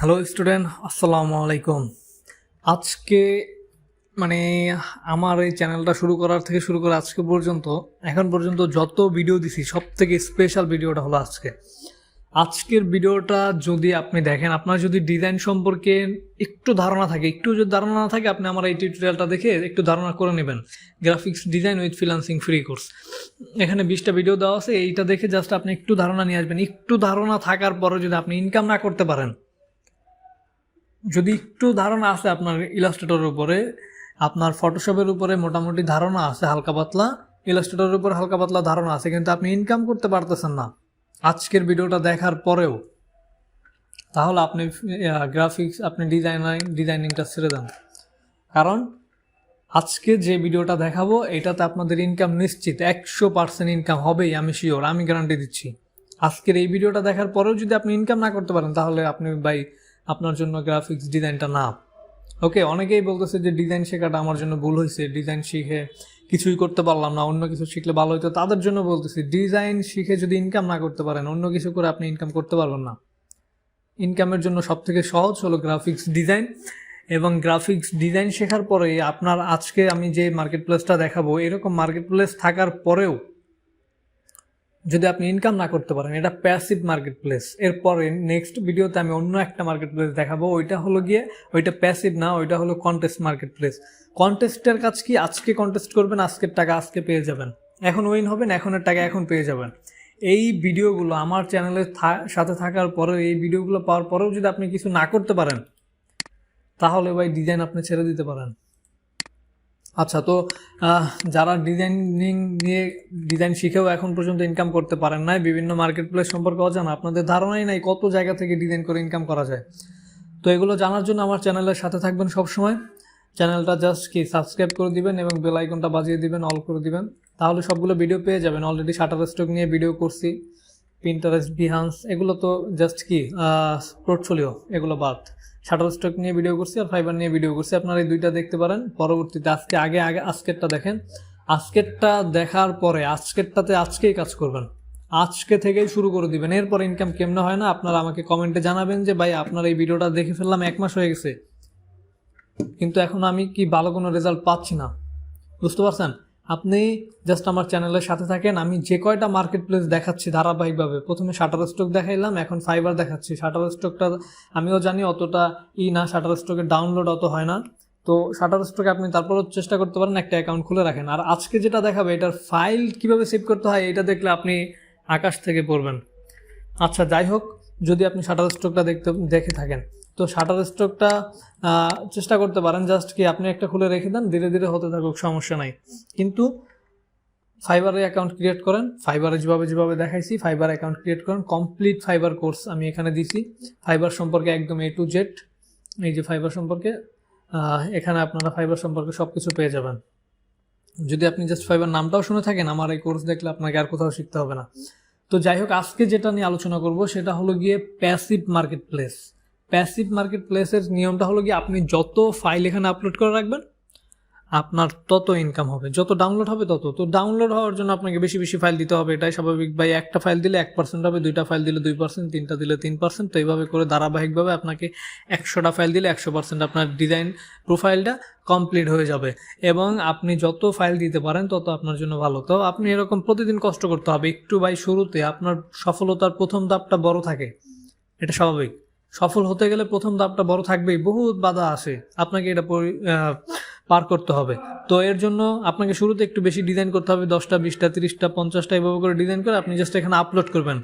Hello student আসসালামু আলাইকুম আজকে মানে আমার এই চ্যানেলটা শুরু করার থেকে শুরু করে আজকে পর্যন্ত, এখন পর্যন্ত যত ভিডিও দিছি সব থেকে স্পেশাল ভিডিওটা হলো আজকে। আজকের ভিডিওটা যদি আপনি দেখেন, আপনার যদি ডিজাইন সম্পর্কে একটু ধারণা থাকে, একটু যদি ধারণা না থাকে, আপনি আমার এই টিউটোরিয়ালটা দেখে একটু ধারণা করে নেবেন। Graphics design with freelancing free course এখানে বিশটা ভিডিও দেওয়া আছে, এইটা দেখে জাস্ট আপনি একটু ধারণা নিয়ে আসবেন। একটু ধারণা থাকার পরে যদি আপনি ইনকাম না করতে পারেন যদি একটু ধারণা আছে আপনার ইলাস্ট্রেটরের উপরে, আপনার ফটোশপের উপরে মোটামুটি ধারণা আছে হালকা পাতলা ইলাস্ট্রেটরের উপর হালকা পাতলা ধারণা আছে, কিন্তু আপনি ইনকাম করতে পারতেছেন না। আজকের ভিডিওটা দেখার পরেও, তাহলে আপনি গ্রাফিক্স আপনি ডিজাইনারিং ডিজাইনিংটা ছেড়ে দেন। কারণ আজকে যে ভিডিওটা দেখাবো, এটাতে আপনাদের ইনকাম নিশ্চিত, একশো পার্সেন্ট ইনকাম হবেই, আমি শিওর আমি গ্যারান্টি দিচ্ছি। আজকের এই ভিডিওটা দেখার পরেও যদি আপনি ইনকাম না করতে পারেন, তাহলে আপনি ভাই আপনার জন্য গ্রাফিক্স ডিজাইনটা না। ওকে অনেকেই বলতেছে যে ডিজাইন শেখাটা আমার জন্য ভুল হয়েছে ডিজাইন শিখে কিছুই করতে পারলাম না, অন্য কিছু শিখলে ভালো হতো তাদের জন্য বলতেছি ডিজাইন শিখে যদি ইনকাম না করতে পারেন, অন্য কিছু করে আপনি ইনকাম করতে পারবেন না। ইনকামের জন্য সব থেকে সহজ হলো গ্রাফিক্স ডিজাইন এবং গ্রাফিক্স ডিজাইন শেখার পরে আপনার আজকে আমি যে মার্কেট প্লেসটা দেখাবো, এরকম মার্কেট প্লেস থাকার পরেও যদি আপনি ইনকাম না করতে পারেন, এটা প্যাসিভ মার্কেট প্লেস এরপরে নেক্সট ভিডিওতে আমি অন্য একটা মার্কেট প্লেস দেখাবো, ওইটা হলো গিয়ে, ওইটা প্যাসিভ না, ওইটা হলো কন্টেস্ট মার্কেট প্লেস কন্টেস্টের কাজ কি? আজকে কন্টেস্ট করবেন, আজকের টাকা আজকে পেয়ে যাবেন। এখন উইন হবেন, এখনের টাকা এখন পেয়ে যাবেন। এই ভিডিওগুলো আমার চ্যানেলের সাথে থাকার পরেও, এই ভিডিওগুলো পাওয়ার পরেও যদি আপনি কিছু না করতে পারেন, তাহলে ভাই ডিজাইন আপনি ছেড়ে দিতে পারেন। আচ্ছা তো যারা ডিজাইনিং নিয়ে ডিজাইন শিখেও এখন পর্যন্ত ইনকাম করতে পারেন নাই, বিভিন্ন মার্কেট প্লেস সম্পর্কে অজানা, আপনাদের ধারণাই নাই কত জায়গা থেকে ডিজাইন করে ইনকাম করা যায়। তো এগুলো জানার জন্য আমার চ্যানেলের সাথে থাকবেন সবসময়। চ্যানেলটা জাস্ট কি সাবস্ক্রাইব করে দিবেন এবং বেল আইকনটা বাজিয়ে দিবেন অল করে দিবেন। তাহলে সবগুলো ভিডিও পেয়ে যাবেন। অলরেডি শাটার স্টক নিয়ে ভিডিও করছি পিন্টারেস্ট বিহান্স এগুলো তো জাস্ট কি পোর্টফোলিও এগুলো বাদ। শাটার স্টক নিয়ে ভিডিও করছি আর ফাইবার নিয়ে ভিডিও করছি। আপনারা এই দুইটা দেখতে পারেন। পরবর্তীতে আজকে, আগে আগে, আজকেরটা দেখেন। আজকেরটা দেখার পরে আজকেরটাতে আজকেই কাজ করবেন। আজকে থেকেই শুরু করে দিবেন। এরপর ইনকাম কেমনে হয় না, আপনারা আমাকে কমেন্টে জানাবেন যে, ভাই, আপনার এই ভিডিওটা দেখে ফেললাম, এক মাস হয়ে গেছে। কিন্তু এখন আমি কি ভালো কোনো রেজাল্ট পাচ্ছি না? বুঝতে পারছেন? আপনি জাস্ট আমার চ্যানেলের সাথে থাকেন, আমি যে কয়টা মার্কেট প্লেস দেখাচ্ছি ধারাবাহিকভাবে, প্রথমে শাটার স্টক দেখাইলাম, এখন ফাইবার দেখাচ্ছি। শাটার স্টকটা আমিও জানি অতটা ই না শাটার স্টকের ডাউনলোড অত হয় না। তো শাটার স্টকে আপনি তারপরও চেষ্টা করতে পারেন, একটা অ্যাকাউন্ট খুলে রাখেন। আর আজকে যেটা দেখাবে, এটার ফাইল কীভাবে সেভ করতে হয়, এটা দেখলে আপনি আকাশ থেকে পড়বেন। আচ্ছা যাই হোক, যদি আপনি শাটার স্টকটা দেখতে, দেখে থাকেন। তো শাটার স্ট্রোকটা চেষ্টা করতে পারেন। জাস্ট কি আপনি একটা খুলে রেখে দেন, ধীরে ধীরে হতে থাকুক, সমস্যা নাই। কিন্তু ফাইবারে অ্যাকাউন্ট ক্রিয়েট করেন ফাইবারে যেভাবে যেভাবে দেখাইছি ফাইবার অ্যাকাউন্ট ক্রিয়েট করেন। কমপ্লিট ফাইবার কোর্স আমি এখানে দিছি। ফাইবার সম্পর্কে একদম এ টু জেড এই যে ফাইবার সম্পর্কে এখানে আপনারা ফাইবার সম্পর্কে সব কিছু পেয়ে যাবেন। যদি আপনি জাস্ট ফাইবার নামটাও শুনে থাকেন, আমার এই কোর্স দেখলে আপনাকে আর কোথাও শিখতে হবে না। তো যাই হোক, আজকে যেটা নিয়ে আলোচনা করব, সেটা হলো গিয়ে passive market place passive market প্লেসের নিয়মটা হলো কি আপনি যত ফাইল এখানে আপলোড করে রাখবেন, আপনার তত ইনকাম হবে। যত ডাউনলোড হবে, তত। তো ডাউনলোড হওয়ার জন্য আপনাকে বেশি বেশি ফাইল দিতে হবে। এটাই স্বাভাবিক। ভাই, একটা ফাইল দিলে এক পার্সেন্ট হবে, দুইটা ফাইল দিলে দুই পার্সেন্ট তিনটা দিলে তিন পার্সেন্ট তো এইভাবে করে ধারাবাহিকভাবে আপনাকে একশোটা ফাইল দিলে একশো পার্সেন্ট আপনার ডিজাইন প্রোফাইলটা কমপ্লিট হয়ে যাবে। এবং আপনি যত ফাইল দিতে পারেন, তত আপনার জন্য ভালো। তো আপনি এরকম প্রতিদিন কষ্ট করতে হবে। একটু ভাই, শুরুতে আপনার সফলতার প্রথম ধাপটা বড় থাকে। এটা স্বাভাবিক। সফল হতে গেলে প্রথম ধাপটা বড় থাকবেই। বহুত বাধা আসে আপনাকে এটা পরি- করতে হবে। তো এর জন্য আপনাকে শুরুতে একটু বেশি ডিজাইন করতে হবে। দশটা, বিশটা, তিরিশটা, পঞ্চাশটা এভাবে করে ডিজাইন করে আপনি জাস্ট এখানে আপলোড করবেন।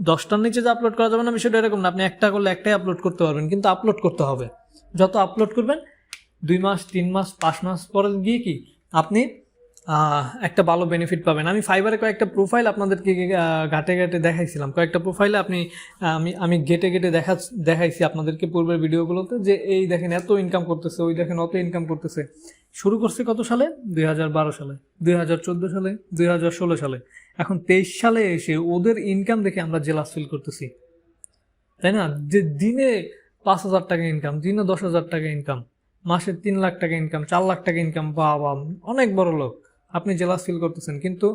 দশটার নিচে যে আপলোড করা যাবে না, বিষয়টা এরকম না। আপনি একটা করলে একটাই আপলোড করতে পারবেন, কিন্তু আপলোড করতে হবে। যত আপলোড করবেন, দুই মাস, তিন মাস, পাঁচ মাস পরে গিয়ে কি? আপনি একটা ভালো বেনিফিট পাবেন। আমি ফাইবারে কয়েকটা প্রোফাইল আপনাদেরকে ঘাটে ঘাটে দেখাইছিলাম। কয়েকটা প্রোফাইলে আপনি, আমি আমি গেটে গেটে দেখা, দেখাইছি আপনাদেরকে পূর্বের ভিডিওগুলোতে যে এই দেখেন এত ইনকাম করতেছে, ওই দেখেন অত ইনকাম করতেছে। শুরু করছে কত সালে? দুই হাজার বারো সালে, দুই হাজার চোদ্দ সালে, দুই হাজার ষোলো সালে। এখন তেইশ সালে এসে ওদের ইনকাম দেখে আমরা জেলাস ফিল করতেছি। তাই না? যে দিনে পাঁচ হাজার টাকা ইনকাম দিনে দশ হাজার টাকা ইনকাম মাসে তিন লাখ টাকা ইনকাম চার লাখ টাকা ইনকাম বাবা, অনেক বড় লোক। আপনি জেলাস ফিল করতেছেন, কিন্তু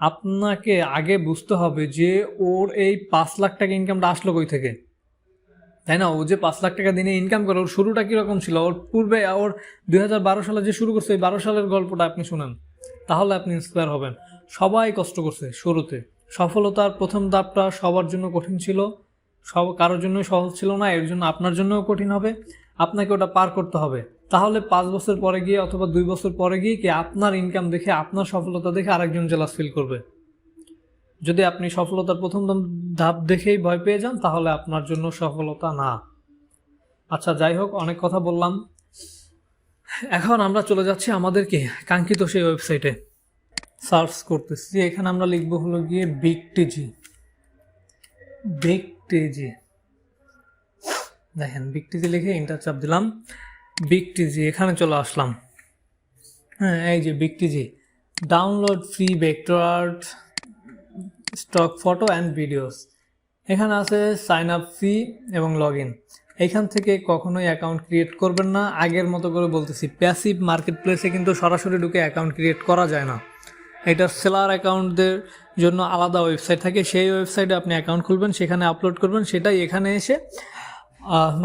আপনাকে আগে বুঝতে হবে যে ওর এই পাঁচ লাখ টাকা ইনকামটা আসলো কই থেকে? তাই না? ও যে পাঁচ লাখ টাকা দিনে ইনকাম করে, ওর শুরুটা কীরকম ছিল? ওর পূর্বে, ওর দুই হাজার বারো সালে যে শুরু করছে এই বারো সালের গল্পটা আপনি শুনেন। তাহলে আপনি ইন্সপায়ার হবেন। সবাই কষ্ট করছে শুরুতে। সফলতার প্রথম ধাপটা সবার জন্য কঠিন ছিল। সব, কারোর জন্য সহজ ছিল না, এর জন্য আপনার জন্যও কঠিন হবে। আপনাকে ওটা পার করতে হবে। তাহলে পাঁচ বছর পরে গিয়ে অথবা দুই বছর পরে গিয়ে কি আপনার ইনকাম দেখে, আপনার সফলতা দেখে আরেকজন জেলাস ফিল করবে? যদি আপনি সফলতার প্রথম ধাপ- দেখেই ভয় পেয়ে যান, তাহলে আপনার জন্য সফলতা না। আচ্ছা যাই হোক, অনেক কথা বললাম। এখন আমরা চলে যাচ্ছি আমাদেরকে কাঙ্ক্ষিত সেই ওয়েবসাইটে সার্চ করতেছি। এখানে আমরা লিখব হলো গিয়ে বিগ টিজি বিগ টিজি দেখেন বিগ টিজি লিখে ইন্টার চাপ দিলাম। বিগ টিজি এখানে চলে আসলাম। হ্যাঁ এই যে Vecteezy download free vector art stock photo and videos এখানে আছে সাইন আপ ফি এবং লগ ইন এইখান থেকে কখনোই অ্যাকাউন্ট ক্রিয়েট করবেন না। আগের মতো করে বলতেছি প্যাসিভ মার্কেট প্লেসে কিন্তু সরাসরি ঢুকে অ্যাকাউন্ট ক্রিয়েট করা যায় না। এটা সেলার অ্যাকাউন্টদের জন্য আলাদা ওয়েবসাইট থাকে। সেই ওয়েবসাইটে আপনি অ্যাকাউন্ট খুলবেন, সেখানে আপলোড করবেন। সেটাই এখানে এসে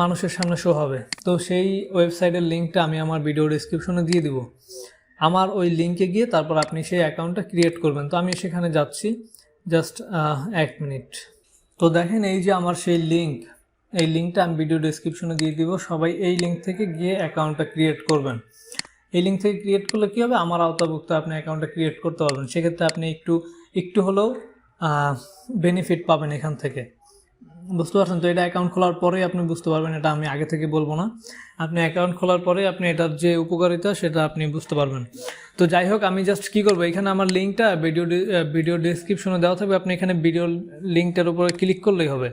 মানুষের সামনে শো হবে। তো সেই ওয়েবসাইটের লিঙ্কটা আমি আমার ভিডিও ডিসক্রিপশনে দিয়ে দিব। আমার ওই লিঙ্কে গিয়ে তারপর আপনি সেই অ্যাকাউন্টটা ক্রিয়েট করবেন। তো আমি সেখানে যাচ্ছি। জাস্ট এক মিনিট তো দেখেন এই যে আমার সেই লিঙ্ক এই লিঙ্কটা আমি ভিডিও ডিসক্রিপশনে দিয়ে দিব। সবাই এই লিঙ্ক থেকে গিয়ে অ্যাকাউন্টটা ক্রিয়েট করবেন। এই লিঙ্ক থেকে ক্রিয়েট করলে কী হবে? আমার আওতাভুক্ত আপনি অ্যাকাউন্টটা ক্রিয়েট করতে পারবেন। সেক্ষেত্রে আপনি একটু একটু হলেও বেনিফিট পাবেন এখান থেকে। বুঝতে পারছেন তো? এটা অ্যাকাউন্ট খোলার পরেই আপনি বুঝতে পারবেন, এটা আমি আগে থেকে বলব না। আপনি অ্যাকাউন্ট খোলার পরে আপনি এটার যে উপকারিতা, সেটা আপনি বুঝতে পারবেন। তো যাই হোক, আমি জাস্ট কী করব? এখানে আমার লিঙ্কটা ভিডিও ভিডিও ডিসক্রিপশনে দেওয়া থাকবে। আপনি এখানে ভিডিও লিঙ্কটার উপরে ক্লিক করলেই হবে।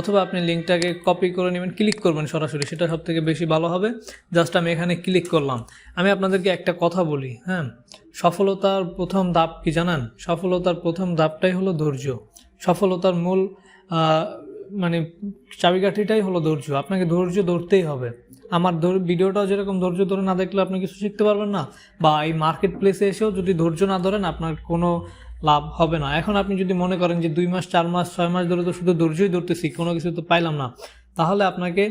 অথবা আপনি লিঙ্কটাকে কপি করে নেবেন ক্লিক করবেন সরাসরি। সেটা সব থেকে বেশি ভালো হবে। জাস্ট আমি এখানে ক্লিক করলাম। আমি আপনাদেরকে একটা কথা বলি হ্যাঁ? সফলতার প্রথম ধাপ কি জানান? সফলতার প্রথম ধাপটাই হলো ধৈর্য। সফলতার মূল মানে চাবিকাঠিটাই হলো ধৈর্য। আপনাকে ধৈর্য ধরতেই হবে। আমার ভিডিওটা যেরকম ধৈর্য ধরে না দেখলে আপনি কিছু শিখতে পারবেন না, বা এই মার্কেট প্লেসে এসেও যদি ধৈর্য না ধরেন, আপনার কোনো লাভ হবে না। এখন আপনি যদি মনে করেন যে দুই মাস, চার মাস, ছয় মাস ধরে তো শুধু ধৈর্যই ধরতেছি, কোনো কিছু তো পাইলাম না। তাহলে আপনাকে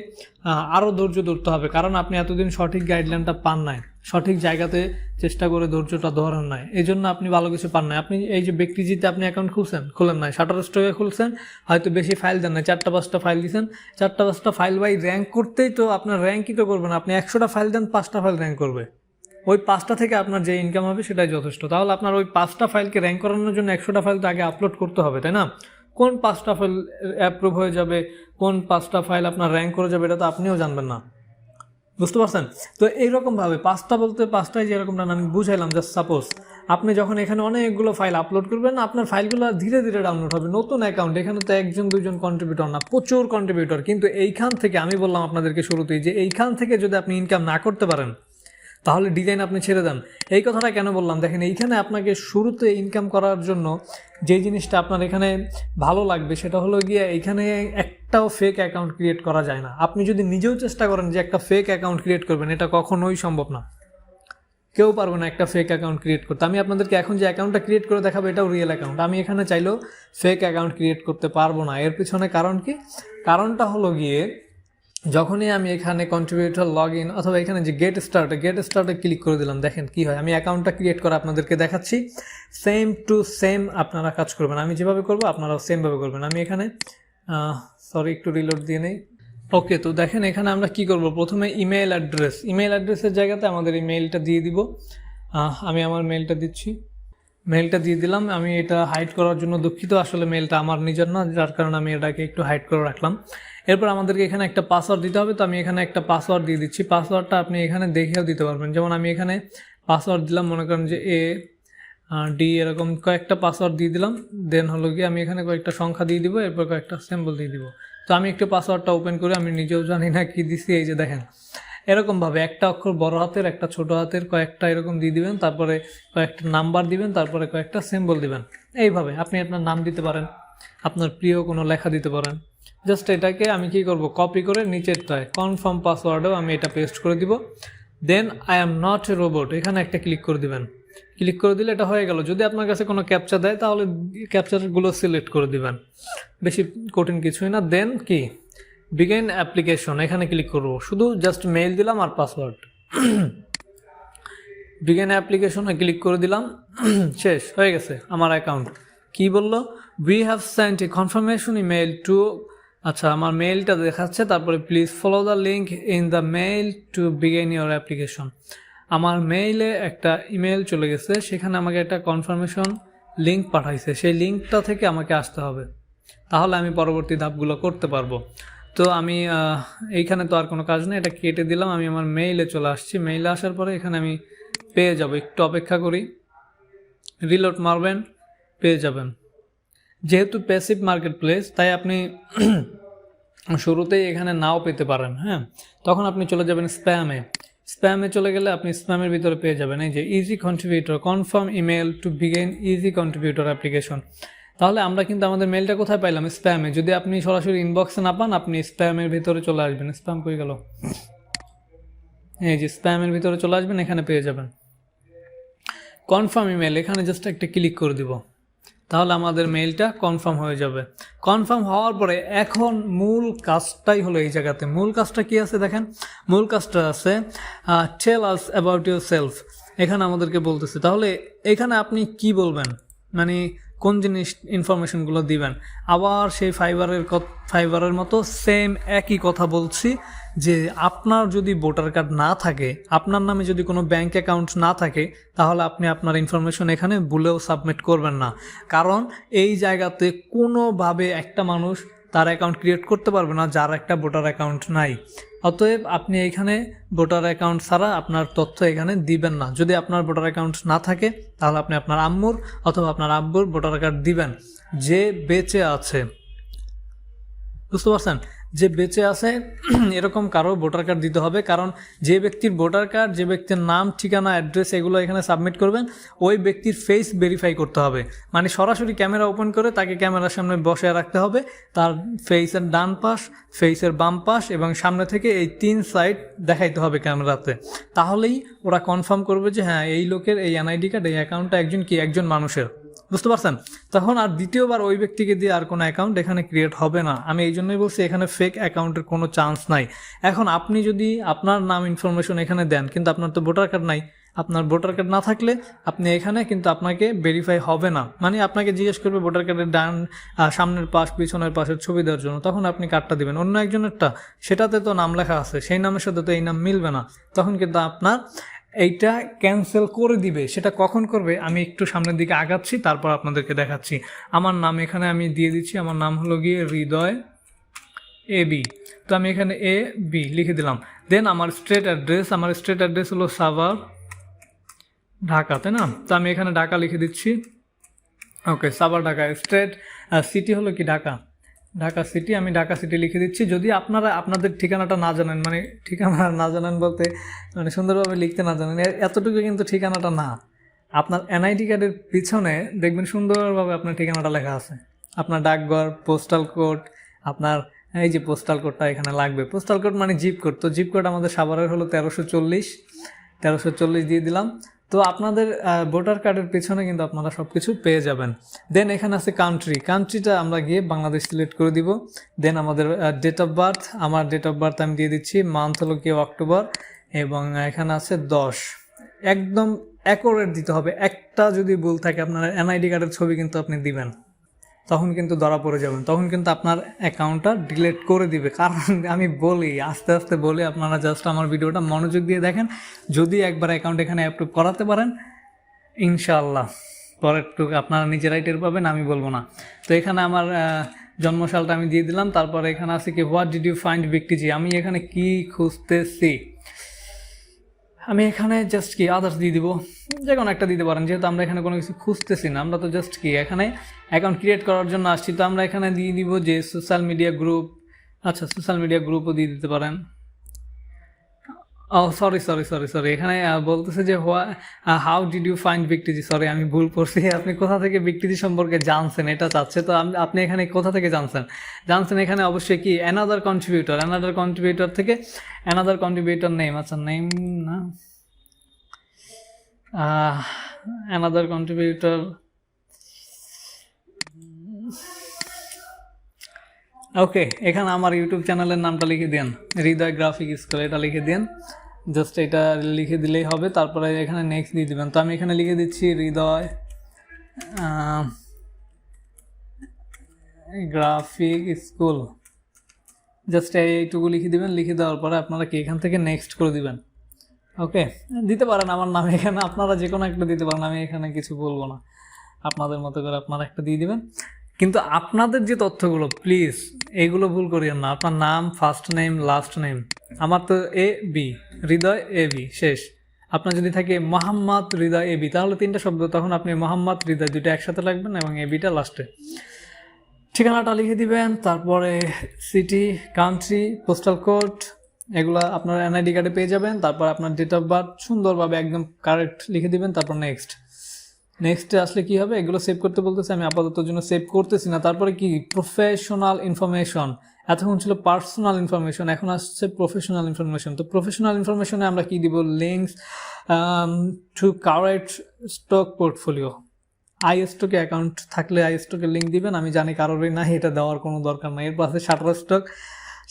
আরও ধৈর্য ধরতে হবে। কারণ আপনি এতদিন সঠিক গাইডলাইনটা পান নাই। সঠিক জায়গাতে চেষ্টা করে ধৈর্যটা ধরেন নাই। এই জন্য আপনি ভালো কিছু পান নাই। আপনি এই যে ব্যক্তিজিতে আপনি অ্যাকাউন্ট খুলছেন, খুলেন নাই। শাটার স্টকে খুলছেন, হয়তো বেশি ফাইল দেন না চারটা পাঁচটা ফাইল দিয়েছেন চারটা পাঁচটা ফাইল বাই র্যাঙ্ক করতেই তো আপনার র্যাঙ্কই তো করবেন আপনি একশোটা ফাইল দেন, পাঁচটা ফাইল র্যাঙ্ক করবে। ওই পাঁচটা থেকে আপনার যে ইনকাম হবে সেটাই যথেষ্ট। তাহলে আপনার ওই পাঁচটা ফাইলকে র্যাঙ্ক করানোর জন্য একশোটা ফাইল তো আগে আপলোড করতে হবে, তাই না? কোন পাঁচটা ফাইল অ্যাপ্রুভ হয়ে যাবে, কোন পাঁচটা ফাইল আপনার র্যাঙ্ক করে যাবে, এটা তো আপনিও জানবেন না। বুঝতে পারছেন? তো এইরকমভাবে পাঁচটা বলতে পাঁচটাই যেরকমটা আমি বুঝাইলাম জাস্ট সাপোজ আপনি যখন এখানে অনেকগুলো ফাইল আপলোড করবেন, আপনার ফাইলগুলো ধীরে ধীরে ডাউনলোড হবে। নতুন অ্যাকাউন্ট এখানে তো একজন দুজন কন্ট্রিবিউটর না, প্রচুর কন্ট্রিবিউটর কিন্তু এইখান থেকে আমি বললাম আপনাদেরকে শুরুতেই যে এইখান থেকে যদি আপনি ইনকাম না করতে পারেন, তাহলে ডিজাইন আপনি ছেড়ে দেন। এই কথাটা কেন বললাম? দেখেন এইখানে আপনাকে শুরুতে ইনকাম করার জন্য যে জিনিসটা আপনার এখানে ভালো লাগবে সেটা হলো গিয়ে এইখানে একটাও ফেক অ্যাকাউন্ট ক্রিয়েট করা যায় না। আপনি যদি নিজেও চেষ্টা করেন যে একটা ফেক অ্যাকাউন্ট ক্রিয়েট করবেন, এটা কখনোই সম্ভব না। কেউ পারবে না একটা ফেক অ্যাকাউন্ট ক্রিয়েট করতে। আমি আপনাদেরকে এখন যে অ্যাকাউন্টটা ক্রিয়েট করে দেখাবো, এটাও রিয়েল অ্যাকাউন্ট আমি এখানে চাইলেও ফেক অ্যাকাউন্ট ক্রিয়েট করতে পারব না। এর পিছনে কারণ কি? কারণটা হলো গিয়ে যখনই আমি এখানে কন্ট্রিবিউটর লগ ইন অথবা এখানে যে get started get started click করে দিলাম, দেখেন কি হয়? আমি অ্যাকাউন্টটা ক্রিয়েট করে আপনাদেরকে দেখাচ্ছি। সেম টু সেম আপনারা কাজ করবেন। আমি যেভাবে করব, আপনারাও সেমভাবে করবেন। আমি এখানে সরি একটু রিলোড দিয়ে নেই। ওকে তো দেখেন এখানে আমরা কি করব? প্রথমে ইমেল অ্যাড্রেস ইমেল অ্যাড্রেসের জায়গাতে আমাদের এই মেইলটা দিয়ে দিব। আমি আমার মেলটা দিচ্ছি। মেইলটা দিয়ে দিলাম। আমি এটা হাইড করার জন্য দুঃখিত। আসলে মেলটা আমার নিজের না, যার কারণে আমি এটাকে একটু হাইড করে রাখলাম। এরপর আমাদেরকে এখানে একটা পাসওয়ার্ড দিতে হবে, তো আমি এখানে একটা পাসওয়ার্ড দিয়ে দিচ্ছি। পাসওয়ার্ডটা আপনি এখানে দেখেও দিতে পারবেন। যেমন আমি এখানে পাসওয়ার্ড দিলাম, মনে করেন যে এ ডি এরকম কয়েকটা পাসওয়ার্ড দিয়ে দিলাম। দেন হলো গিয়ে আমি এখানে কয়েকটা সংখ্যা দিয়ে দিব, এরপর কয়েকটা সিম্বল দিয়ে দিব। তো আমি একটু পাসওয়ার্ডটা ওপেন করে আমি নিজেও জানি না কি দিছি, এই যে দেখেন। এরকমভাবে একটা অক্ষর বড় হাতের, একটা ছোট হাতের, কয়েকটা এরকম দিয়ে দিবেন, তারপরে কয়েকটা নাম্বার দিবেন, তারপরে কয়েকটা সিম্বল দিবেন। এইভাবে আপনি আপনার নাম দিতে পারেন, আপনার প্রিয় কোনো লেখা দিতে পারেন। জাস্ট এটাকে আমি কি করব? কপি করে নিচের নিচেরটায় কনফার্ম পাসওয়ার্ডেও আমি এটা পেস্ট করে দিব। Then I am not a robot এখানে একটা ক্লিক করে দিবেন। ক্লিক করে দিলে এটা হয়ে গেল। যদি আপনার কাছে কোনো ক্যাপচা দেয়, তাহলে ক্যাপচারগুলো সিলেক্ট করে দিবেন। বেশি কঠিন কিছুই না। দেন কি? বিগেন অ্যাপ্লিকেশন এখানে ক্লিক করব। শুধু জাস্ট মেইল দিলাম আর পাসওয়ার্ড বিগেন অ্যাপ্লিকেশনে ক্লিক করে দিলাম। শেষ, হয়ে গেছে আমার অ্যাকাউন্ট কি বলল? We have sent a confirmation email to আচ্ছা আমার মেইলটা দেখাচ্ছে, তারপরে please follow the link in the mail to begin your application আমার মেইলে একটা ইমেল চলে গেছে, সেখানে আমাকে একটা কনফার্মেশন লিঙ্ক পাঠাইছে। সেই লিঙ্কটা থেকে আমাকে আসতে হবে। তাহলে আমি পরবর্তী ধাপগুলো করতে পারব। তো আমি এইখানে তো আর কোনো কাজ নেই, এটা কেটে দিলাম। আমি আমার মেইলে চলে আসছি। মেইলে আসার পরে এখানে আমি পেয়ে যাব। একটু অপেক্ষা করি। রিলোড মারবেন, পেয়ে যাবেন। যেহেতু প্যাসিভ মার্কেট প্লেস তাই আপনি শুরুতেই এখানে নাও পেতে পারেন হ্যাঁ? তখন আপনি চলে যাবেন স্প্যামে স্প্যামে চলে গেলে আপনি স্প্যামের ভিতরে পেয়ে যাবেন এই যে easy contributor confirm email to begin easy contributor application তাহলে আমরা কিন্তু আমাদের মেলটা কোথায় পাইলাম? স্প্যামে যদি আপনি সরাসরি ইনবক্সে না পান, আপনি স্প্যামের ভিতরে চলে আসবেন। স্প্যাম কই গেল? এই যে স্প্যামের ভিতরে চলে আসবেন, এখানে পেয়ে যাবেন। কনফার্ম ইমেল এখানে জাস্ট একটা ক্লিক করে দিব। তাহলে আমাদের মেইলটা কনফার্ম হয়ে যাবে। কনফার্ম হওয়ার পরে এখন মূল কাজটাই হলো এই জায়গাতে। মূল কাজটা কি আছে দেখেন? মূল কাজটা আছে tell us about yourself এখানে আমাদেরকে বলতেছে, তাহলে এখানে আপনি কি বলবেন? মানে কোন জিনিস ইনফরমেশনগুলো দিবেন? আবার সেই ফাইবারের ফাইবারের মতো সেম একই কথা বলছি। যে আপনার যদি ভোটার কার্ড না থাকে, আপনার নামে যদি কোনো ব্যাংক অ্যাকাউন্ট না থাকে, তাহলে আপনি আপনার ইনফরমেশন এখানে ভুলেও সাবমিট করবেন না। কারণ এই জায়গাতে কোনোভাবে একটা মানুষ তার অ্যাকাউন্ট ক্রিয়েট করতে পারবে না যার একটা ভোটার অ্যাকাউন্ট নাই। অতএব আপনি এখানে ভোটার অ্যাকাউন্ট ছাড়া আপনার তথ্য এখানে দিবেন না। যদি আপনার ভোটার অ্যাকাউন্ট না থাকে, তাহলে আপনি আপনার আম্মুর অথবা আপনার আব্বুর ভোটার কার্ড দিবেন। যে বেঁচে আছে, বুঝতে পারছেন? যে বেঁচে আছে, এরকম কারও ভোটার কার্ড দিতে হবে। কারণ যে ব্যক্তির ভোটার কার্ড, যে ব্যক্তির নাম, ঠিকানা, অ্যাড্রেস এগুলো এখানে সাবমিট করবেন, ওই ব্যক্তির ফেস ভেরিফাই করতে হবে। মানে সরাসরি ক্যামেরা ওপেন করে তাকে ক্যামেরার সামনে বসে রাখতে হবে। তার ফেসের ডান পাশ ফেসের বাম পাশ এবং সামনে থেকে এই তিন সাইড দেখাইতে হবে ক্যামেরাতে। তাহলেই ওরা কনফার্ম করবে যে হ্যাঁ এই লোকের এই এনআইডি কার্ড এই অ্যাকাউন্টটা একজন কি? একজন মানুষের। বুঝতে পারছেন? তখন আর দ্বিতীয়বার ওই ব্যক্তিকে দিয়ে আর কোনো অ্যাকাউন্ট এখানে ক্রিয়েট হবে না। আমি এই জন্যই বলছি, এখানে ফেক অ্যাকাউন্টের কোনো চান্স নাই। এখন আপনি যদি আপনার নাম ইনফরমেশন এখানে দেন, কিন্তু আপনার তো ভোটার কার্ড নাই। আপনার ভোটার কার্ড না থাকলে আপনি এখানে কিন্তু আপনাকে ভেরিফাই হবে না। মানে আপনাকে জিজ্ঞেস করবে ভোটার কার্ডের ডান সামনের পাশ, পিছনের পাশের ছবি দেওয়ার জন্য। তখন আপনি কার্ডটা দিবেন। অন্য একজনেরটা, সেটাতে তো নাম লেখা আছে। সেই নামের সাথে তো এই নাম মিলবে না। তখন কিন্তু আপনার এইটা ক্যান্সেল করে দিবে, সেটা কখন করবে আমি একটু সামনের দিকে আগাচ্ছি, তারপর আপনাদেরকে দেখাচ্ছি। আমার নাম এখানে আমি দিয়ে দিচ্ছি, আমার নাম হলো গিয়ে হৃদয় এ বি। তো আমি এখানে এ বি লিখে দিলাম। দেন আমার স্ট্রেট অ্যাড্রেস আমার স্ট্রেট অ্যাড্রেস হলো সাভার, ঢাকা, তাই না? তো আমি এখানে ঢাকা লিখে দিচ্ছি। Okay Savar, Dhaka. Street city হলো কি ঢাকা? ঢাকা সিটি, আমি ঢাকা সিটি লিখে দিচ্ছি। যদি আপনারা আপনাদের ঠিকানাটা না জানেন মানে ঠিকানা না জানেন বলতে মানে সুন্দরভাবে লিখতে না জানেন এতটুকু কিন্তু ঠিকানাটা না। আপনার এনআইডি কার্ডের পিছনে দেখবেন সুন্দরভাবে আপনার ঠিকানাটা লেখা আছে। আপনার ডাকঘর পোস্টাল কোড আপনার, এই যে পোস্টাল কোডটা এখানে লাগবে। পোস্টাল কোড মানে জিপ কোড তো জিপ কোড আমাদের সাভারের হলো তেরোশো চল্লিশ। তেরোশো চল্লিশ দিয়ে দিলাম। তো আপনাদের ভোটার কার্ডের পিছনে কিন্তু আপনারা সব কিছু পেয়ে যাবেন। দেন এখানে আছে কান্ট্রি কান্ট্রিটা আমরা গিয়ে বাংলাদেশ সিলেক্ট করে দিব। দেন আমাদের ডেট অফ বার্থ আমার ডেট অফ বার্থ আমি দিয়ে দিচ্ছি মান্থ হলো কি অক্টোবর এবং এখানে আছে দশ। একদম অ্যাকোরেট দিতে হবে। একটা যদি ভুল থাকে আপনার এনআইডি কার্ডের ছবি কিন্তু আপনি দিবেন। তখন কিন্তু ধরা পড়ে যাবেন। তখন কিন্তু আপনার অ্যাকাউন্টটা ডিলিট করে দিবে। কারণ আমি বলি আস্তে আস্তে বলি আপনারা জাস্ট আমার ভিডিওটা মনোযোগ দিয়ে দেখেন। যদি একবার অ্যাকাউন্ট এখানে অ্যাপ্রুভ করাতে পারেন ইনশাআল্লাহ। পরেরটুক আপনারা নিজেরাই টের পাবেন আমি বলব না। তো এখানে আমার আহ, জন্মসালটা আমি দিয়ে দিলাম। তারপরে এখানে আছে কি what did you find Vecteezy আমি এখানে কি খুঁজতেছি? আমি এখানে জাস্ট কি আদার্স দিয়ে দিব? যে কোনো একটা দিতে পারেন, যেহেতু আমরা এখানে কোনো কিছু খুঁজতেছি না, আমরা তো জাস্ট কি এখানে অ্যাকাউন্ট ক্রিয়েট করার জন্য আসছি, তো আমরা এখানে দিয়ে দিব যে সোশ্যাল মিডিয়া গ্রুপ আচ্ছা সোশ্যাল মিডিয়া গ্রুপও দিয়ে দিতে পারেন। ও সরি সরি সরি সরি এখানে বলতেছে যে how did you find Vecteezy sorry আমি ভুল করছি। আপনি কোথা থেকে ভিক্টিজি সম্পর্কে জানছেন? এটা চাচ্ছে। তো আপনি এখানে কোথা থেকে জানছেন? জানছেন এখানে অবশ্যই কি অ্যানাদার কন্ট্রিবিউটর অ্যানাদার কন্ট্রিবিউটর থেকে অ্যানাদার কন্ট্রিবিউটর নেম আচ্ছা নেম না। অ্যানাদার কন্ট্রিবিউটর ওকে এখানে আমার ইউটিউব চ্যানেলের নামটা লিখে দেন হৃদয় গ্রাফিক স্কুল এটা লিখে দেন জাস্ট এটা লিখে দিলেই হবে, তারপরে এখানে নেক্সট দিয়ে দিবেন। তো আমি এখানে লিখে দিচ্ছি হৃদয় গ্রাফিক স্কুল জাস্ট এইটুকু লিখে দিবেন, লিখে দেওয়ার পরে আপনারা কি এখান থেকে নেক্সট করে দিবেন। ওকে দিতে পারেন আমার নাম এখানে, আপনারা যে কোনো একটা দিতে পারেন, আমি এখানে কিছু বলব না। আপনাদের মতো করে আপনারা একটা দিয়ে দিবেন। কিন্তু আপনাদের যে তথ্যগুলো প্লিজ এগুলো ভুল করিয়েন না। আপনার নাম ফার্স্ট নেম লাস্ট নেম আমার তো A B, Hridoy A B, শেষ। আপনার যদি থাকে মোহাম্মদ হৃদয় এ বি, তাহলে তিনটা শব্দ, তখন আপনি মোহাম্মদ, হৃদয় দুটো একসাথে লাগবেন এবং এ বিটা লাস্টে ঠিকানাটা লিখে দিবেন, তারপরে সিটি কান্ট্রি পোস্টাল কোড এগুলো আপনার এনআইডি কার্ডে পেয়ে যাবেন। তারপর আপনার ডেট অফ বার্থ সুন্দরভাবে একদম কারেক্ট লিখে দিবেন, তারপর নেক্সট নেক্সটে আসলে কি হবে? এগুলো সেভ করতে বলতেছে, আমি আপাতত জন্য সেভ করতেছি না। তারপরে কি? প্রফেশনাল ইনফরমেশন এতক্ষণ ছিল পার্সোনাল ইনফরমেশন এখন আসছে প্রফেশনাল ইনফরমেশন তো প্রফেশনাল ইনফরমেশনে আমরা কি দিব? Links to correct stock portfolio I স্টকে অ্যাকাউন্ট থাকলে আই স্টকের লিঙ্ক দিবেন, আমি জানি কারোরই নাই, এটা দেওয়ার কোনো দরকার নাই। এর পাশে শাটার স্টক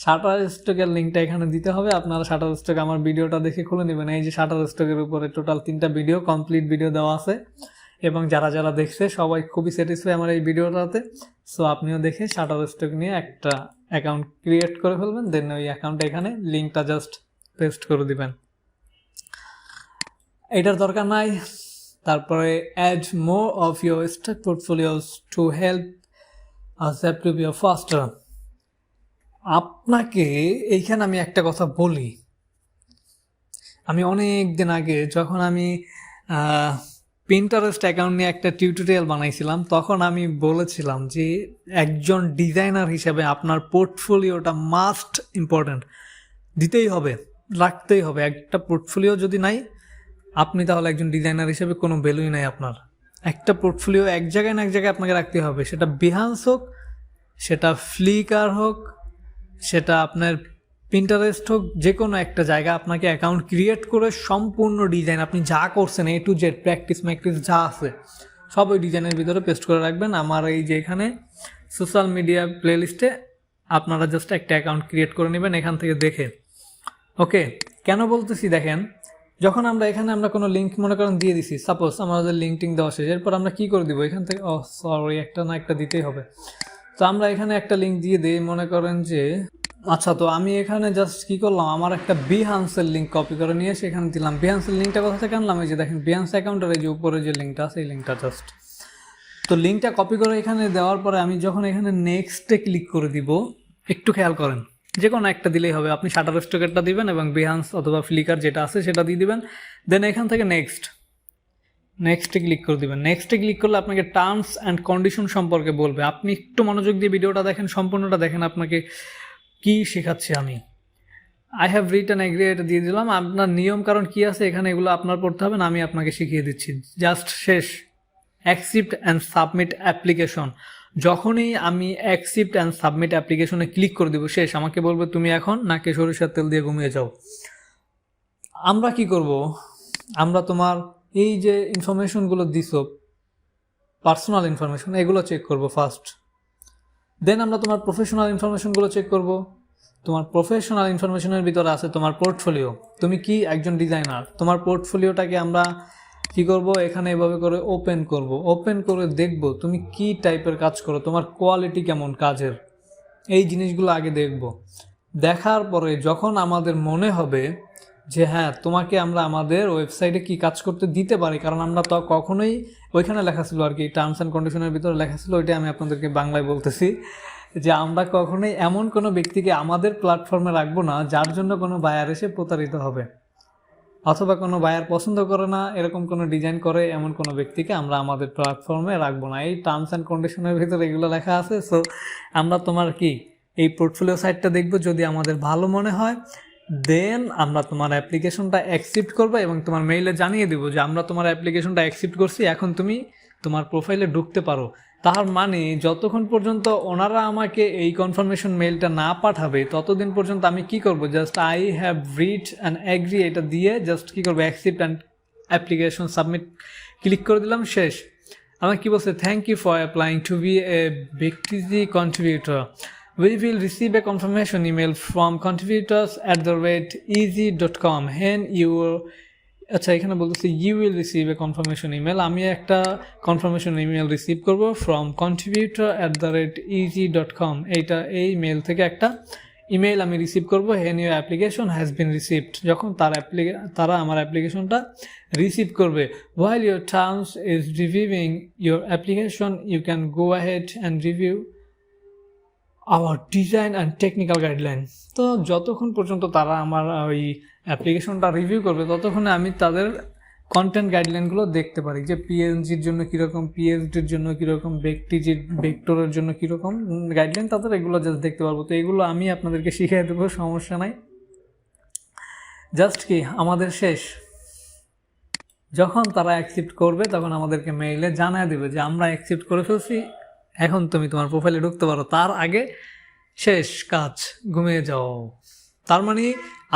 শাটার স্টকের লিঙ্কটা এখানে দিতে হবে। আপনারা শাটার স্টক আমার ভিডিওটা দেখে খুলে নেবেন। এই যে শাটার স্টকের উপরে টোটাল তিনটা ভিডিও কমপ্লিট ভিডিও দেওয়া আছে। এবং যারা যারা দেখছে, সবাই খুবই স্যাটিসফাই আমার এই ভিডিওটাতে। সো আপনিও দেখে শাটার স্টক নিয়ে একটা অ্যাকাউন্ট ক্রিয়েট করে ফেলবেন দেন ওই অ্যাকাউন্টটা এখানে লিঙ্কটা জাস্ট পেস্ট করে দিবেন। এটার দরকার নাই। তারপরে add more of your stock portfolios to help have to be faster আপনাকে এইখানে আমি একটা কথা বলি। আমি অনেক দিন আগে যখন আমি পিন্টারেস্ট অ্যাকাউন্ট নিয়ে একটা টিউটোরিয়াল বানাইছিলাম, তখন আমি বলেছিলাম যে একজন ডিজাইনার হিসেবে আপনার পোর্টফোলিওটা মাস্ট ইম্পর্ট্যান্ট দিতেই হবে, রাখতেই হবে। একটা পোর্টফোলিও যদি নাই, আপনি তাহলে একজন ডিজাইনার হিসেবে কোনো ভ্যালুই নাই আপনার। একটা পোর্টফোলিও এক জায়গায় না এক জায়গায় আপনাকে রাখতে হবে। সেটা বিহান্স হোক, সেটা ফ্লিকার হোক, সেটা আপনার পিন্টারেস্ট হোক যে কোনো একটা জায়গা আপনাকে অ্যাকাউন্ট ক্রিয়েট করে সম্পূর্ণ ডিজাইন আপনি যা করছেন এ টু জেড প্র্যাকটিস ম্যাকটিস যা আছে, সব ওই ডিজাইনের ভিতরে পেস্ট করে রাখবেন। আমার এই যে এখানে সোশ্যাল মিডিয়া প্লেলিস্টে আপনারা জাস্ট একটা অ্যাকাউন্ট ক্রিয়েট করে নেবেন এখান থেকে দেখে। ওকে কেন বলতেছি দেখেন, যখন আমরা এখানে আমরা কোনো লিঙ্ক মনে করেন দিয়ে দিছি সাপোজ আমাদের লিঙ্ক টিঙ্ক দেওয়া শেষ, এরপর আমরা কী করে দিব? এখান থেকে ও সরি একটা না একটা দিতেই হবে। তো আমরা এখানে একটা লিঙ্ক দিয়ে দিই, মনে করেন যে আচ্ছা তো আমি এখানে জাস্ট কি করলাম? আমার একটা বিহান্সের লিঙ্ক কপি করে নিয়ে এসে সেখানে দিলাম। বিহান্সের লিঙ্কটা কোথা থেকে আনলাম? এই যে দেখেন বিহান্স অ্যাকাউন্টের এই যে উপরে যে লিঙ্কটা আছে, এই লিঙ্কটা জাস্ট তো লিঙ্কটা কপি করে এখানে দেওয়ার পরে আমি যখন এখানে নেক্সটে ক্লিক করে দিব, একটু খেয়াল করেন যে কোনো একটা দিলেই হবে। আপনি শাটার স্টকেরটা দিবেন এবং বিহান্স অথবা ফ্লিকার যেটা আছে সেটা দিয়ে দিবেন। দেন এখান থেকে নেক্সট নেক্সটে ক্লিক করে দিবেন। নেক্সটে ক্লিক করলে আপনাকে টার্মস অ্যান্ড কন্ডিশন সম্পর্কে বলবে। আপনি একটু মনোযোগ দিয়ে ভিডিওটা দেখেন, সম্পূর্ণটা দেখেন, আপনাকে কি শেখাচ্ছি আমি? আই হ্যাভ রিটার্ন এগ্রি এটা দিয়ে দিলাম। আপনার নিয়ম কারণ কি আছে? এখানে এগুলো আপনার পড়তে হবে না, আমি আপনাকে শিখিয়ে দিচ্ছি। জাস্ট শেষ। অ্যাকসিপ্ট অ্যান্ড সাবমিট অ্যাপ্লিকেশন যখনই আমি অ্যাকসিপ্ট অ্যান্ড সাবমিট অ্যাপ্লিকেশনে ক্লিক করে দেবো, শেষ। আমাকে বলবে, তুমি এখন নাকে সরিষার তেল দিয়ে ঘুমিয়ে যাও। আমরা কি করব? আমরা তোমার এই যে ইনফরমেশনগুলো দিছো পার্সোনাল ইনফরমেশন এগুলো চেক করব ফার্স্ট দেন আমরা তোমার প্রফেশনাল ইনফরমেশনগুলো চেক করব। তোমার প্রফেশনাল ইনফরমেশনের ভিতরে আছে তোমার পোর্টফোলিও তুমি কি একজন ডিজাইনার তোমার পোর্টফোলিওটাকে আমরা কি করব? এখানে এভাবে করে ওপেন করব। ওপেন করে দেখব তুমি কি টাইপের কাজ করো, তোমার কোয়ালিটি কেমন কাজের? এই জিনিসগুলো আগে দেখব। দেখার পরে যখন আমাদের মনে হবে যে হ্যাঁ তোমাকে আমরা আমাদের ওয়েবসাইটে কি কাজ করতে দিতে পারি? কারণ আমরা তো কখনোই ওইখানে লেখা ছিল আর কি টার্মস অ্যান্ড কন্ডিশনের ভিতরে লেখা ছিল ওইটা আমি আপনাদেরকে বাংলায় বলতেছি। যে আমরা কখনোই এমন কোনো ব্যক্তিকে আমাদের প্ল্যাটফর্মে রাখব না, যার জন্য কোনো বায়ার এসে প্রতারিত হবে। অথবা কোনো বায়ার পছন্দ করে না, এরকম কোনো ডিজাইন করে এমন কোনো ব্যক্তিকে আমরা আমাদের প্ল্যাটফর্মে রাখব না। এই টার্মস অ্যান্ড কন্ডিশনের ভিতরে এগুলো লেখা আছে। সো আমরা তোমার কি, এই পোর্টফোলিও সাইটটা দেখব যদি আমাদের ভালো মনে হয়। দেন আমরা তোমার অ্যাপ্লিকেশনটা অ্যাকসেপ্ট করব এবং তোমার মেইলে জানিয়ে দেবো যে আমরা তোমার অ্যাপ্লিকেশনটা অ্যাকসেপ্ট করছি, এখন তুমি তোমার প্রোফাইলে ঢুকতে পারো। তার মানে যতক্ষণ পর্যন্ত ওনারা আমাকে এই কনফার্মেশন মেইলটা না পাঠাবে, ততদিন পর্যন্ত আমি কি করব? Just I have read and agree এটা দিয়ে জাস্ট কি করব? Accept and application submit click করে দিলাম, শেষ। আমার কি বলছে? Thank you for applying to be a Vecteezy contributor we will receive a confirmation email from contributors at the rate easy.com when you আচ্ছা এখানে বলতেছে you will receive a confirmation email আমি একটা কনফার্মেশন ইমেল রিসিভ করব from contributor at the rate easy dot com এইটা এই mail থেকে একটা ইমেল আমি রিসিভ করব। When your application has been received যখন তার অ্যাপ্লিকে তারা আমার অ্যাপ্লিকেশনটা রিসিভ করবে। While your terms is reviewing your application you can go ahead and review our design and technical guideline তো যতক্ষণ পর্যন্ত তারা আমার ওই অ্যাপ্লিকেশনটা রিভিউ করবে, ততক্ষণে আমি তাদের কন্টেন্ট গাইডলাইনগুলো দেখতে পারি যে পিএনজির জন্য কীরকম পিএইচডির জন্য কীরকম ব্যক্তিজির ভেক্টরের জন্য কীরকম গাইডলাইন তাদের এগুলো জাস্ট দেখতে পারব। তো এগুলো আমি আপনাদেরকে শিখিয়ে দেবো, সমস্যা নাই। জাস্ট কি, আমাদের শেষ। যখন তারা অ্যাকসেপ্ট করবে, তখন আমাদেরকে মেইলে জানায় দেবে যে আমরা অ্যাকসেপ্ট করে ফেলছি। এখন তুমি তোমার প্রোফাইলে ঢুকতে পারো। তার আগে শেষ কাজ, ঘুমিয়ে যাও। তার মানে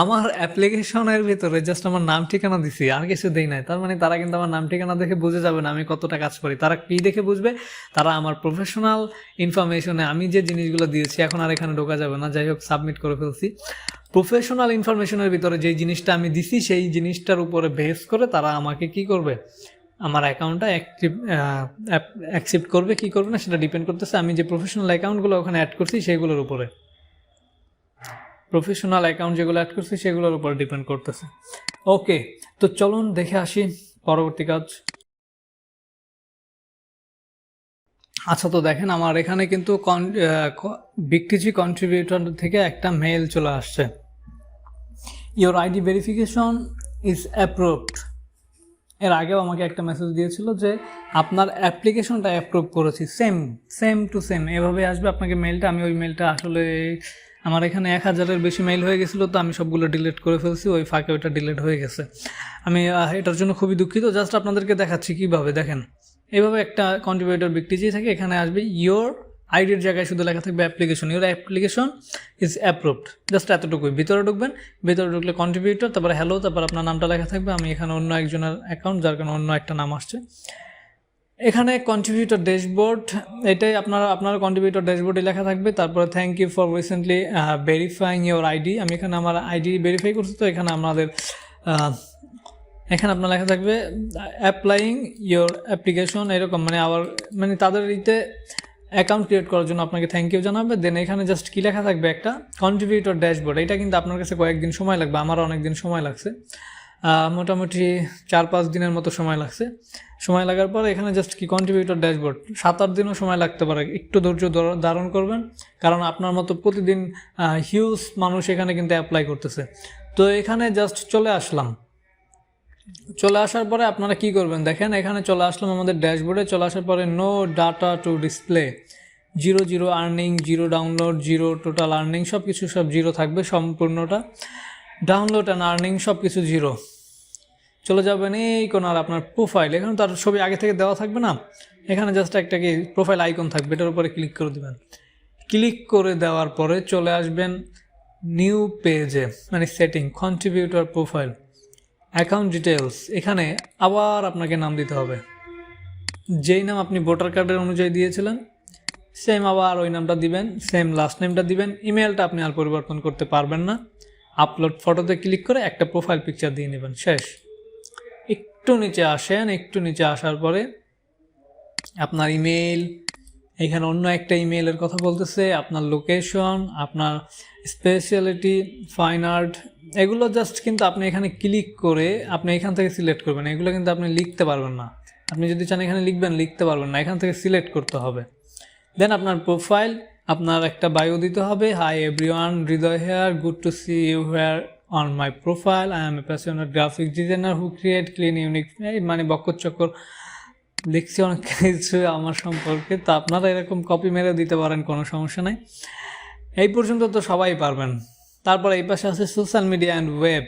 আমার অ্যাপ্লিকেশনের ভিতরে জাস্ট আমার নাম, ঠিকানা দিছি আর কিছু দেই নাই। তার মানে তারা কিন্তু আমার নাম, ঠিকানা দেখে বুঝে যাবে না আমি কতটা কাজ করি। তারা কী দেখে বুঝবে? তারা আমার প্রফেশনাল ইনফরমেশনে আমি যে জিনিসগুলো দিয়েছি, এখন আর এখানে ঢোকা যাবে না। যাই হোক সাবমিট করে ফেলছি। প্রফেশনাল ইনফরমেশনের ভিতরে যেই জিনিসটা আমি দিছি, সেই জিনিসটার উপরে বেস করে তারা আমাকে কি করবে? আমার অ্যাকাউন্টটা অ্যাক্টিভ অ্যাকসেপ্ট করবে, কি করবে না সেটা ডিপেন্ড করতেছে। আমি যে প্রফেশনাল অ্যাকাউন্টগুলো ওখানে অ্যাড করছি সেগুলোর উপরে। প্রফেশনাল অ্যাকাউন্ট যেগুলো অ্যাড করছি সেগুলোর উপর ডিপেন্ড করতেছে। ওকে তো চলুন দেখে আসি পরবর্তী কাজ। আচ্ছা তো দেখেন আমার এখানে কিন্তু বিকটিজি কন্ট্রিবিউটর থেকে একটা মেল চলে আসছে। Your ID verification is approved এর আগেও আমাকে একটা মেসেজ দিয়েছিল যে আপনার অ্যাপ্লিকেশনটা অ্যাপ্রুভ করেছি সেম সেম টু সেম এভাবে আসবে, আপনাকে মেলটা আমি ওই মেলটা আসলে আমার এখানে এক হাজারের বেশি মেইল হয়ে গেছিল, তো আমি সবগুলো ডিলিট করে ফেলছি, ওই ফাঁকে ওইটা ডিলিট হয়ে গেছে। আমি এটার জন্য খুবই দুঃখিত। জাস্ট আপনাদেরকে দেখাচ্ছি কীভাবে, দেখেন। এভাবে একটা কন্ট্রিবিউটর ব্যক্তি থাকে, এখানে আসবে ইয়োর আইডির জায়গায় শুধু লেখা থাকবে application your application is approved just এতটুকুই। ভিতরে ঢুকবেন, ভিতরে ঢুকলে কন্ট্রিবিউটর তারপরে হ্যালো তারপর আপনার নামটা লেখা থাকবে। আমি এখানে অন্য একজনের অ্যাকাউন্ট যার কারণে অন্য একটা নাম আসছে। এখানে কন্ট্রিবিউটর ড্যাশবোর্ড এটাই আপনারা, আপনার কন্ট্রিবিউটর ড্যাশবোর্ডে লেখা থাকবে। তারপরে thank you for recently verifying your ID আমি এখানে আমার আইডি ভেরিফাই করছি তো, এখানে আমাদের এখানে আপনার লেখা থাকবে অ্যাপ্লাইং ইয়োর অ্যাপ্লিকেশন এরকম। মানে আবার মানে তাদের ইতে অ্যাকাউন্ট ক্রিয়েট করার জন্য আপনাকে থ্যাংক ইউ জানাবে। দেন এখানে জাস্ট কী লেখা থাকবে? একটা কন্ট্রিবিউটর ড্যাশবোর্ড এটা কিন্তু আপনার কাছে কয়েকদিন সময় লাগবে। আমারও অনেক দিন সময় লাগছে। মোটামুটি চার পাঁচ দিনের মতো সময় লাগছে। সময় লাগার পর এখানে জাস্ট কি কন্ট্রিবিউটর ড্যাশবোর্ড সাত আট দিনও সময় লাগতে পারে। একটু ধৈর্য ধর- ধারণ করবেন। কারণ আপনার মতো প্রতিদিন হিউজ মানুষ এখানে কিন্তু অ্যাপ্লাই করতেছে। তো এখানে জাস্ট চলে আসলাম। চলে আসার পরে আপনারা কি করবেন? দেখেন, এখানে চলে আসলাম আমাদের ড্যাশবোর্ডে। চলে আসার পরে no data to display zero zero earning zero download zero total earning সব কিছু সব জিরো থাকবে সম্পূর্ণটা। ডাউনলোড অ্যান্ড আর্নিং সব কিছু জিরো। চলে যাবেন এই কোনার আপনার প্রোফাইল এখানে তার ছবি আগে থেকে দেওয়া থাকবে না। এখানে জাস্ট একটা কি প্রোফাইল আইকন থাকবে, এটার উপরে ক্লিক করে দেবেন। ক্লিক করে দেওয়ার পরে চলে আসবেন নিউ পেজে মানে setting contributor profile account details এখানে আবার আপনাকে নাম দিতে হবে। যেই নাম আপনি ভোটার কার্ডের অনুযায়ী দিয়েছিলেন সেম আবার ওই নামটা দিবেন সেম লাস্ট নেমটা দিবেন ইমেলটা আপনি আর পরিবর্তন করতে পারবেন না। আপলোড ফটোতে ক্লিক করে একটা প্রোফাইল পিকচার দিয়ে নেবেন, শেষ। একটু নিচে আসেন, একটু নিচে আসার পরে আপনার ইমেল এখানে অন্য একটা ইমেলের কথা বলতেছে, আপনার লোকেশন আপনার স্পেশালিটি ফাইন আর্ট এগুলো জাস্ট কিন্তু আপনি এখানে ক্লিক করে আপনি এখান থেকে সিলেক্ট করবেন। এগুলো কিন্তু আপনি লিখতে পারবেন না। আপনি যদি চান এখানে লিখবেন, লিখতে পারবেন না। এখান থেকে সিলেক্ট করতে হবে। দেন আপনার প্রোফাইল আপনার একটা বায়ো দিতে হবে। Hi everyone Hriday here good to see you here on my profile I am a passionate graphic designer who create clean unique মানে বক্কর লিখছি অনেক কিছু আমার সম্পর্কে। তো আপনারা এরকম কপি মেরে দিতে পারেন, কোনো সমস্যা নাই। এই পর্যন্ত তো সবাই পারবেন। তারপর এই পাশে আছে social media and web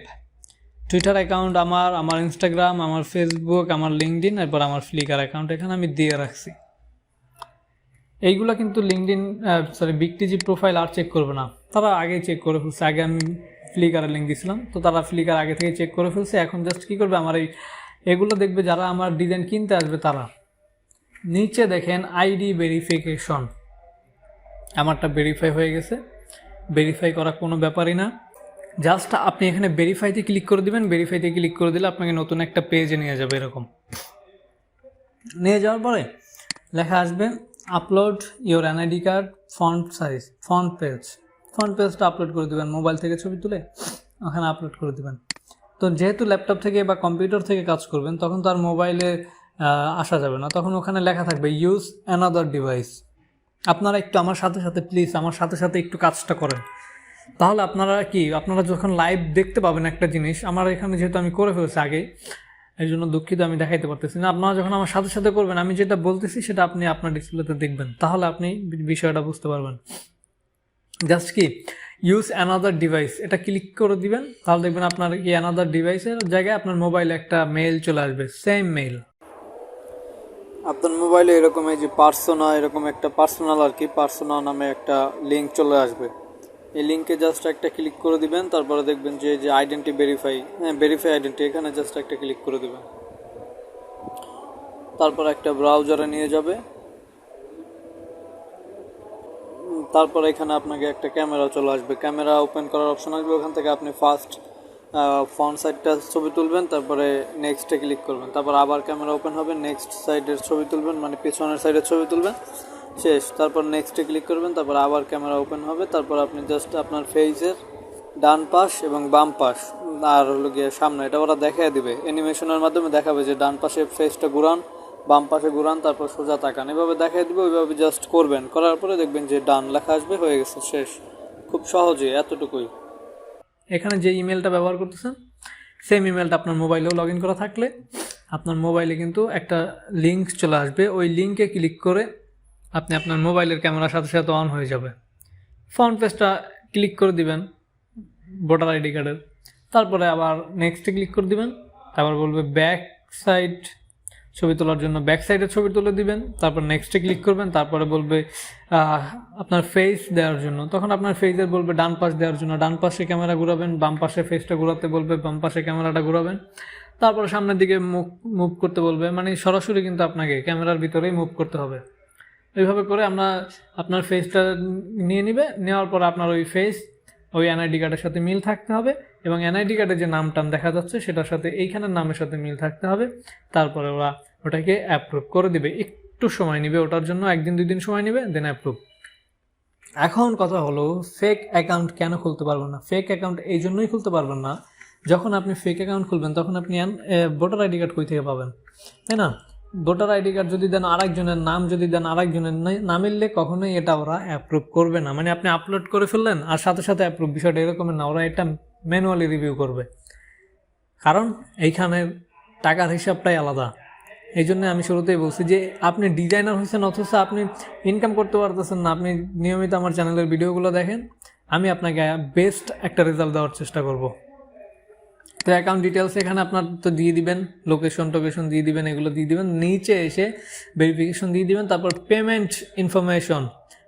Twitter account আমার আমার ইনস্টাগ্রাম আমার ফেসবুক আমার লিঙ্কডিন এরপর আমার ফ্লিকার অ্যাকাউন্ট এখানে আমি দিয়ে রাখছি। এইগুলো কিন্তু লিঙ্কডিন সরি বিগটিজি প্রোফাইল আর চেক করবে না। তারা আগেই চেক করে ফেলছে। আগে আমি ফ্লিকারে লিঙ্ক দিয়েছিলাম তো তারা ফ্লিকার আগে থেকে চেক করে ফেলছে। এখন জাস্ট কী করবে? আমার এই, এগুলো দেখবে যারা আমার ডিজাইন কিনতে আসবে তারা। নিচে দেখেন আইডি ভেরিফিকেশন আমারটা ভেরিফাই হয়ে গেছে। ভেরিফাই করা কোনো ব্যাপারই না। জাস্ট আপনি এখানে ভেরিফাইতে ক্লিক করে দিবেন। ভেরিফাইতে ক্লিক করে দিলে আপনাকে নতুন একটা পেজে নিয়ে যাবে এরকম। নিয়ে যাওয়ার পরে লেখা আসবে upload your NID card front size front page front পেজটা আপলোড করে দেবেন মোবাইল থেকে ছবি তুলে ওখানে আপলোড করে দেবেন। তো যেহেতু ল্যাপটপ থেকে বা কম্পিউটার থেকে কাজ করবেন, তখন তো আর মোবাইলে আসা যাবে না। তখন ওখানে লেখা থাকবে ইউজ অ্যানাদার ডিভাইস আপনারা একটু আমার সাথে সাথে প্লিজ আমার সাথে সাথে একটু কাজটা করেন। তাহলে আপনারা কি, আপনারা যখন লাইভ দেখতে পাবেন একটা জিনিস, আমার এখানে যেহেতু আমি করে ফেলেছি আগে, এই জন্য দুঃখিত, আমি দেখাইতে পারতেছি না। আপনারা যখন আমার সাথে সাথে করবেন, আমি যেটা বলতেছি সেটা আপনি আপনার ডিসপ্লেতে দেখবেন। তাহলে আপনি বিষয়টা বুঝতে পারবেন। জাস্ট কি ইউজ অ্যানাদার ডিভাইস এটা ক্লিক করে দিবেন, তাহলে দেখবেন আপনার কি অ্যানাদার ডিভাইসের জায়গায় আপনার মোবাইলে একটা মেইল চলে আসবে সেম মেইল আপনার মোবাইলে এরকম এই যে পার্সোনা এরকম একটা পার্সোনাল আর কি পার্সোনা নামে একটা লিঙ্ক চলে আসবে। এই লিঙ্কে জাস্ট একটা ক্লিক করে দিবেন, তারপরে দেখবেন যে যে আইডেন্টি ভেরিফাই হ্যাঁ ভেরিফাই আইডেন্টি এখানে জাস্ট একটা ক্লিক করে দিবেন। তারপর একটা ব্রাউজারে নিয়ে যাবে। তারপর এখানে আপনাকে একটা ক্যামেরা চলে আসবে। ক্যামেরা ওপেন করার অপশন আসবে, ওখান থেকে আপনি ফার্স্ট ফ্রন্ট সাইডটা ছবি তুলবেন, তারপরে নেক্সটে ক্লিক করবেন। তারপর আবার ক্যামেরা ওপেন হবে নেক্সট সাইডের ছবি তুলবেন মানে পেছনের সাইডের ছবি তুলবেন। শেষ, তারপর নেক্সটে ক্লিক করবেন, তারপর আবার ক্যামেরা ওপেন হবে। তারপর আপনি জাস্ট আপনার ফেসের ডান পাশ এবং বাম পাশ, আর হলো গিয়ে সামনে, এটা ওরা দেখায় দিবে। অ্যানিমেশনের মাধ্যমে দেখাবে যে ডান পাশে ফেসটা ঘুরান, বাম পাশে ঘুরান, তারপর সোজা তাকান। এভাবে দেখায় দিবে, ওইভাবে জাস্ট করবেন। করার পরে দেখবেন যে ডান লেখা আসবে, হয়ে গেছে, শেষ। খুব সহজে, এতটুকুই। এখানে যে ইমেলটা ব্যবহার করতেছেন, সেম ইমেলটা আপনার মোবাইলেও লগ করা থাকলে আপনার মোবাইলে কিন্তু একটা লিঙ্ক চলে আসবে। ওই লিঙ্কে ক্লিক করে আপনি আপনার মোবাইলের ক্যামেরার সাথে সাথে অন হয়ে যাবে। ফ্রন্ট পেজটা ক্লিক করে দিবেন, ভোটার আইডি কার্ডের। তারপরে আবার নেক্সটে ক্লিক করে দিবেন তারপর বলবে ব্যাক সাইড ছবি তোলার জন্য ব্যাক সাইডের ছবি তুলে দিবেন, তারপর নেক্সটে ক্লিক করবেন, তারপরে বলবে আপনার ফেস দেওয়ার জন্য। তখন আপনার ফেসের বলবে ডান পাশ দেওয়ার জন্য। ডান পাশে ক্যামেরা ঘোরাবেন, বাম পাশে ফেসটা ঘোরাতে বলবে, বাম পাশে ক্যামেরাটা ঘোরাবেন। তারপরে সামনের দিকে মুভ মুভ করতে বলবে। মানে সরাসরি কিন্তু আপনাকে ক্যামেরার ভিতরেই মুভ করতে হবে। এইভাবে করে আমরা আপনার ফেসটা নিয়ে নিবে। নেওয়ার পর আপনার ওই ফেস ওই এনআইডি কার্ডের সাথে মিল থাকতে হবে এবং এনআইডি কার্ডের যে নামটাম দেখা যাচ্ছে, সেটার সাথে এইখানের নামের সাথে মিল থাকতে হবে। তারপরে ওরা ওটাকে অ্যাপ্রুভ করে দিবে। একটু সময় নেবে ওটার জন্য, একদিন দুই দিন সময় নেবে দেন অ্যাপ্রুভ এখন কথা হলো ফেক অ্যাকাউন্ট কেন খুলতে পারবেন না? ফেক অ্যাকাউন্ট এই জন্যই খুলতে পারবেন না, যখন আপনি ফেক অ্যাকাউন্ট খুলবেন, তখন আপনি ভোটার আইডি কার্ড কই থেকে পাবেন? তাই না? ভোটার আইডি কার্ড যদি দেন আরেকজনের নাম, যদি দেন আরেকজনের না- না মিললে কখনোই এটা ওরা অ্যাপ্রুভ করবে না। মানে আপনি আপলোড করে ফেললেন, আর সাথে সাথে অ্যাপ্রুভ বিষয়টা এরকমের না, ওরা এটা ম্যানুয়ালি রিভিউ করবে। কারণ এইখানে টাকার হিসাবটাই আলাদা। এই জন্য আমি শুরুতেই বলছি যে আপনি ডিজাইনার হয়েছেন, অথচ আপনি ইনকাম করতে পারতেছেন না। আপনি নিয়মিত আমার চ্যানেলের ভিডিওগুলো দেখেন। আমি আপনাকে বেস্ট একটা রেজাল্ট দেওয়ার চেষ্টা করব। তো অ্যাকাউন্ট ডিটেলস এখানে আপনার তো দিয়ে দিবেন লোকেশন টোকেশন দিয়ে দিবেন, এগুলো দিয়ে দিবেন। নিচে এসে ভেরিফিকেশন দিয়ে দিবেন, তারপর পেমেন্ট ইনফরমেশন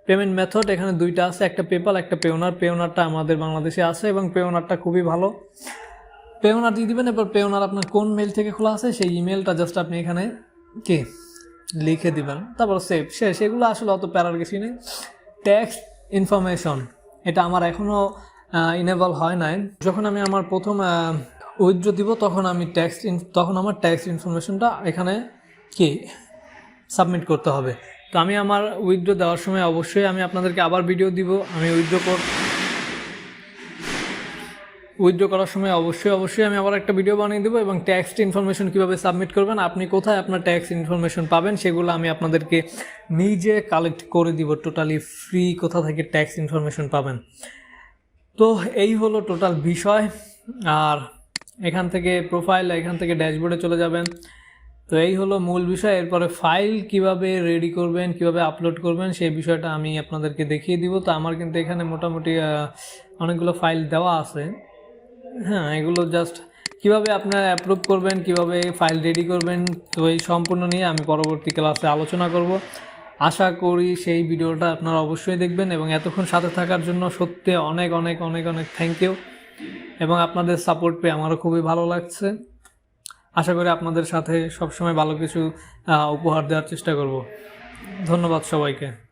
পেমেন্ট মেথড এখানে দুইটা আছে, একটা পেপাল একটা পেওনার পেওনারটা আমাদের বাংলাদেশে আছে এবং পেওনারটা খুবই ভালো। পেওনার দিয়ে দিবেন, এবার পেওনার আপনার কোন মেল থেকে খোলা আছে, সেই ইমেলটা জাস্ট আপনি এখানে কি লিখে দিবেন। তারপর সেভ শেষ, এগুলো আসলে অত প্যারার কিছুই নেই। ট্যাক্স ইনফরমেশন এটা আমার এখনও ইনেবল হয় নাই। যখন আমি আমার প্রথম উইথড্র দিব, তখন আমি ট্যাক্স তখন আমার ট্যাক্স ইনফরমেশনটা এখানে কি সাবমিট করতে হবে। তো আমি আমার উইথড্র দেওয়ার সময় অবশ্যই আমি আপনাদেরকে আবার ভিডিও দিব, আমি উইথড্র উইথড্র করার সময় অবশ্যই অবশ্যই আমি আবার একটা ভিডিও বানিয়ে দেবো এবং ট্যাক্স ইনফরমেশন কীভাবে সাবমিট করবেন, আপনি কোথায় আপনার ট্যাক্স ইনফরমেশন পাবেন সেগুলো আমি আপনাদেরকে নিজে কালেক্ট করে দিব টোটালি ফ্রি কোথা থেকে ট্যাক্স ইনফরমেশন পাবেন। তো এই হলো টোটাল বিষয়, আর এখান থেকে প্রোফাইল এখান থেকে ড্যাশবোর্ডে চলে যাবেন। তো এই হলো মূল বিষয়, এরপরে ফাইল কীভাবে রেডি করবেন, কীভাবে আপলোড করবেন, সেই বিষয়টা আমি আপনাদেরকে দেখিয়ে দিব। তো আমার কিন্তু এখানে মোটামুটি অনেকগুলো ফাইল দেওয়া আছে। হ্যাঁ এগুলো জাস্ট কীভাবে আপনারা অ্যাপ্রুভ করবেন, কীভাবে ফাইল রেডি করবেন, তো এই সম্পূর্ণ নিয়ে আমি পরবর্তী ক্লাসে আলোচনা করব। আশা করি সেই ভিডিওটা আপনারা অবশ্যই দেখবেন এবং এতক্ষণ সাথে থাকার জন্য সত্যি অনেক অনেক অনেক অনেক থ্যাংক ইউ এবং আপনাদের সাপোর্ট পেয়ে আমারও খুবই ভালো লাগছে। আশা করি আপনাদের সাথে সবসময় ভালো কিছু উপহার দেওয়ার চেষ্টা করব। ধন্যবাদ সবাইকে।